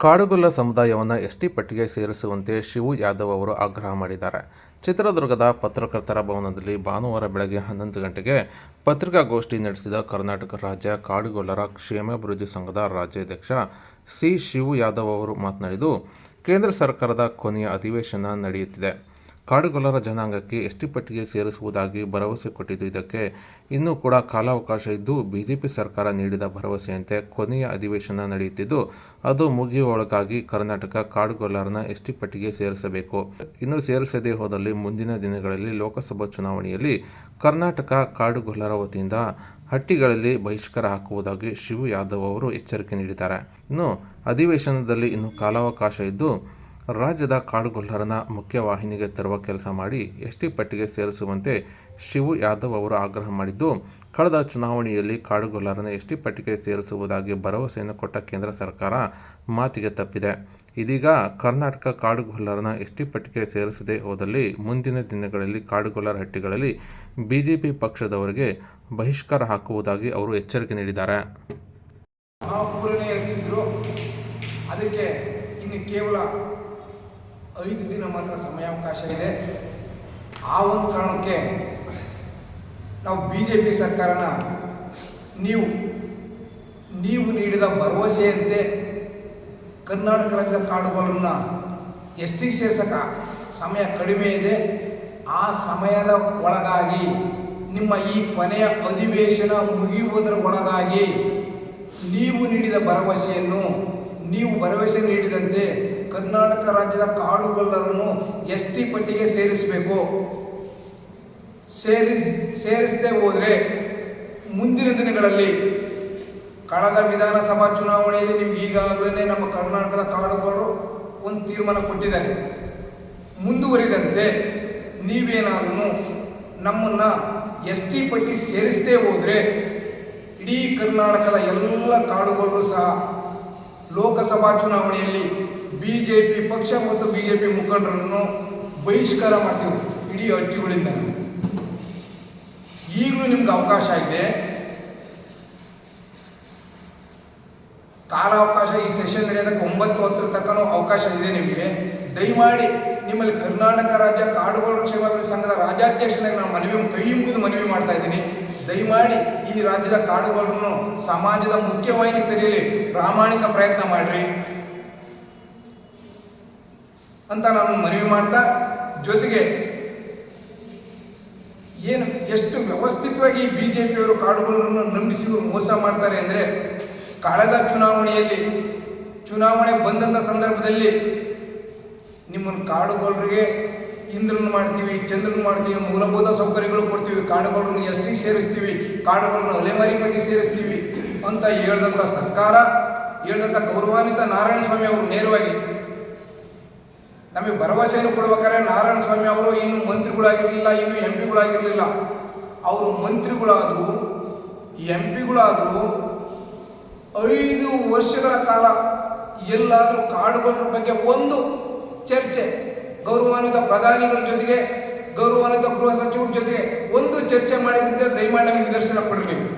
ಕಾಡುಗೊಲ್ಲ ಸಮುದಾಯವನ್ನು ಎಸ್ಟಿ ಪಟ್ಟಿಗೆ ಸೇರಿಸುವಂತೆ ಶಿವು ಯಾದವ್ ಅವರು ಆಗ್ರಹ ಮಾಡಿದ್ದಾರೆ. ಚಿತ್ರದುರ್ಗದ ಪತ್ರಕರ್ತರ ಭವನದಲ್ಲಿ ಭಾನುವಾರ ಬೆಳಗ್ಗೆ ಹನ್ನೊಂದು ಗಂಟೆಗೆ ಪತ್ರಿಕಾಗೋಷ್ಠಿ ನಡೆಸಿದ ಕರ್ನಾಟಕ ರಾಜ್ಯ ಕಾಡುಗೊಲ್ಲರ ಕ್ಷೇಮಾಭಿವೃದ್ಧಿ ಸಂಘದ ರಾಜ್ಯಾಧ್ಯಕ್ಷ ಸಿ ಶಿವು ಯಾದವ್ ಅವರು ಮಾತನಾಡಿದ್ದು, ಕೇಂದ್ರ ಸರ್ಕಾರದ ಕೊನೆಯ ಅಧಿವೇಶನ ನಡೆಯುತ್ತಿದೆ. ಕಾಡುಗೊಲ್ಲರ ಜನಾಂಗಕ್ಕೆ ಎಸ್ಟಿ ಪಟ್ಟಿಗೆ ಸೇರಿಸುವುದಾಗಿ ಭರವಸೆ ಕೊಟ್ಟಿದ್ದು ಇದಕ್ಕೆ ಇನ್ನೂ ಕೂಡ ಕಾಲಾವಕಾಶ ಇದ್ದು ಬಿಜೆಪಿ ಸರ್ಕಾರ ನೀಡಿದ ಭರವಸೆಯಂತೆ ಕೊನೆಯ ಅಧಿವೇಶನ ನಡೆಯುತ್ತಿದ್ದು, ಅದು ಮುಗಿಯುವ ಒಳಗಾಗಿ ಕರ್ನಾಟಕ ಕಾಡುಗೊಲ್ಲರನ್ನ ಎಸ್ಟಿ ಪಟ್ಟಿಗೆ ಸೇರಿಸಬೇಕು. ಇನ್ನು ಸೇರಿಸದೇ ಹೋದಲ್ಲಿ ಮುಂದಿನ ದಿನಗಳಲ್ಲಿ ಲೋಕಸಭಾ ಚುನಾವಣೆಯಲ್ಲಿ ಕರ್ನಾಟಕ ಕಾಡುಗೊಲ್ಲರ ವತಿಯಿಂದ ಹಟ್ಟಿಗಳಲ್ಲಿ ಬಹಿಷ್ಕಾರ ಹಾಕುವುದಾಗಿ ಶಿವು ಯಾದವ್ ಅವರು ಎಚ್ಚರಿಕೆ ನೀಡಿದ್ದಾರೆ. ಇನ್ನು ಅಧಿವೇಶನದಲ್ಲಿ ಇನ್ನು ಕಾಲಾವಕಾಶ ಇದ್ದು ರಾಜ್ಯದ ಕಾಡುಗೊಲ್ಲರನ್ನ ಮುಖ್ಯವಾಹಿನಿಗೆ ತರುವ ಕೆಲಸ ಮಾಡಿ ಎಸ್ಟಿ ಪಟ್ಟಿಗೆ ಸೇರಿಸುವಂತೆ ಶಿವು ಯಾದವ್ ಅವರು ಆಗ್ರಹ ಮಾಡಿದ್ದು, ಕಳೆದ ಚುನಾವಣೆಯಲ್ಲಿ ಕಾಡುಗೊಲ್ಲರನ್ನ ಎಸ್ಟಿ ಪಟ್ಟಿಗೆ ಸೇರಿಸುವುದಾಗಿ ಭರವಸೆಯನ್ನು ಕೊಟ್ಟ ಕೇಂದ್ರ ಸರ್ಕಾರ ಮಾತಿಗೆ ತಪ್ಪಿದೆ. ಇದೀಗ ಕರ್ನಾಟಕ ಕಾಡುಗೊಲ್ಲರನ್ನ ಎಸ್ಟಿ ಪಟ್ಟಿಗೆ ಸೇರಿಸದೇ ಹೋದಲ್ಲಿ ಮುಂದಿನ ದಿನಗಳಲ್ಲಿ ಕಾಡುಗೊಲ್ಲರ ಹಟ್ಟಿಗಳಲ್ಲಿ ಬಿಜೆಪಿ ಪಕ್ಷದವರಿಗೆ ಬಹಿಷ್ಕಾರ ಹಾಕುವುದಾಗಿ ಅವರು ಎಚ್ಚರಿಕೆ ನೀಡಿದ್ದಾರೆ. ಅದಕ್ಕೆ ಇನ್ನು ಕೇವಲ ಐದು ದಿನ ಮಾತ್ರ ಸಮಯಾವಕಾಶ ಇದೆ. ಆ ಒಂದು ಕಾರಣಕ್ಕೆ ನಾವು ಬಿ ಜೆ ಪಿ ಸರ್ಕಾರನ ನೀವು ನೀವು ನೀಡಿದ ಭರವಸೆಯಂತೆ ಕರ್ನಾಟಕ ರಾಜ್ಯದ ಕಾಡುಗಳನ್ನು ಎಷ್ಟಿಗೆ ಸೇರ್ಸಕ ಸಮಯ ಕಡಿಮೆ ಇದೆ. ಆ ಸಮಯದ ಒಳಗಾಗಿ, ನಿಮ್ಮ ಈ ಕೊನೆಯ ಅಧಿವೇಶನ ಮುಗಿಯುವುದರ ಒಳಗಾಗಿ ನೀವು ನೀಡಿದ ಭರವಸೆಯನ್ನು ನೀವು ಭರವಸೆ ನೀಡಿದಂತೆ ಕರ್ನಾಟಕ ರಾಜ್ಯದ ಕಾಡುಗೊಲ್ಲರನ್ನು ಎಸ್ ಟಿ ಪಟ್ಟಿಗೆ ಸೇರಿಸಬೇಕು. ಸೇರಿಸ್ ಸೇರಿಸದೆ ಹೋದರೆ ಮುಂದಿನ ದಿನಗಳಲ್ಲಿ ಕಳೆದ ವಿಧಾನಸಭಾ ಚುನಾವಣೆಯಲ್ಲಿ ನಿಮ್ಗೆ ಈಗಾಗಲೇ ನಮ್ಮ ಕರ್ನಾಟಕದ ಕಾಡುಗೊಲ್ಲರು ಒಂದು ತೀರ್ಮಾನ ಕೊಟ್ಟಿದ್ದಾರೆ. ಮುಂದುವರಿದಂತೆ ನೀವೇನಾದರೂ ನಮ್ಮನ್ನು ಎಸ್ ಟಿ ಪಟ್ಟಿ ಸೇರಿಸದೇ ಹೋದರೆ ಇಡೀ ಕರ್ನಾಟಕದ ಎಲ್ಲ ಕಾಡುಗಳು ಸಹ ಲೋಕಸಭಾ ಚುನಾವಣೆಯಲ್ಲಿ ಬಿ ಜೆ ಪಿ ಪಕ್ಷ ಮತ್ತು ಬಿ ಜೆ ಪಿ ಮುಖಂಡರನ್ನು ಬಹಿಷ್ಕಾರ ಮಾಡ್ತೀವಿ. ಇಡೀ ಹಟ್ಟಿಗಳಿಂದ. ಈಗಲೂ ನಿಮ್ಗೆ ಅವಕಾಶ ಇದೆ. ಕಾಲಾವಕಾಶ ಈ ಸೆಷನ್ ನಡೆಯೋದಕ್ಕೆ ಒಂಬತ್ತು ಹತ್ತರ ತನಕ ಅವಕಾಶ ಇದೆ ನಿಮಗೆ. ದಯಮಾಡಿ ನಿಮ್ಮಲ್ಲಿ ಕರ್ನಾಟಕ ರಾಜ್ಯ ಕಾಡುಗೋಳು ಕ್ಷೇಮಾಭಿವೃದ್ಧಿ ಸಂಘದ ರಾಜ್ಯಾಧ್ಯಕ್ಷನಾಗಿ ನಾನು ಮನವಿ ಕೈ ಮುಗಿದು ಮನವಿ ಮಾಡ್ತಾ ಇದ್ದೀನಿ. ದಯಮಾಡಿ ಈ ರಾಜ್ಯದ ಕಾಡುಗಳನ್ನು ಸಮಾಜದ ಮುಖ್ಯವಾಹಿನಿ ತೆರೆಯಲಿ. ಪ್ರಾಮಾಣಿಕ ಪ್ರಯತ್ನ ಮಾಡ್ರಿ. ಅಂತ ನಾನು ಮನವಿ ಮಾಡ್ತಾ, ಜೊತೆಗೆ ಏನು ಎಷ್ಟು ವ್ಯವಸ್ಥಿತವಾಗಿ ಬಿ ಜೆ ಪಿಯವರು ಕಾಡುಗಳನ್ನು ನಂಬಿಸಿ ಮೋಸ ಮಾಡ್ತಾರೆ ಅಂದರೆ, ಕಳೆದ ಚುನಾವಣೆಯಲ್ಲಿ, ಚುನಾವಣೆ ಬಂದಂಥ ಸಂದರ್ಭದಲ್ಲಿ ನಿಮ್ಮನ್ನು ಕಾಡುಗೊಲ್ಲರಿಗೆ ಇಂದ್ರನ್ ಮಾಡ್ತೀವಿ ಚಂದ್ರನ್ ಮಾಡ್ತೀವಿ, ಮೂಲಭೂತ ಸೌಕರ್ಯಗಳು ಕೊಡ್ತೀವಿ ಕಾಡುಗಳನ್ನು ಎಸ್ ಟಿ ಸೇರಿಸ್ತೀವಿ ಕಾಡುಗಳನ್ನು ಅಲೆಮಾರಿ ಪಟ್ಟಿ ಸೇರಿಸ್ತೀವಿ ಅಂತ ಹೇಳಿದಂಥ ಸರ್ಕಾರ ಹೇಳಿದಂಥ ಗೌರವಾನ್ವಿತ ನಾರಾಯಣ ಸ್ವಾಮಿ ಅವರು ನೇರವಾಗಿ. ನಮಗೆ ಭರವಸೆಯನ್ನು ಕೊಡ್ಬೇಕಾದ್ರೆ ನಾರಾಯಣ ಸ್ವಾಮಿ ಅವರು ಇನ್ನು ಮಂತ್ರಿಗಳಾಗಿರಲಿಲ್ಲ, ಇನ್ನು ಎಂ ಪಿಗಳಾಗಿರಲಿಲ್ಲ. ಅವರು ಮಂತ್ರಿಗಳಾದರು, ಎಂ ಪಿಗಳಾದರು ಐದು ವರ್ಷಗಳ ಕಾಲ ಎಲ್ಲಾದರೂ ಕಾಡುಗಳ ಬಗ್ಗೆ ಒಂದು ಚರ್ಚೆ. ಗೌರವಾನ್ವಿತ ಪ್ರಧಾನಿಗಳ ಜೊತೆಗೆ ಗೌರವಾನ್ವಿತ ಗೃಹ ಸಚಿವರ ಜೊತೆಗೆ ಒಂದು ಚರ್ಚೆ ಮಾಡಿದ್ದರೆ ದಯಮಾಡಿ ನಿದರ್ಶನ ಕೊಡ್ರಿ ನೀವು.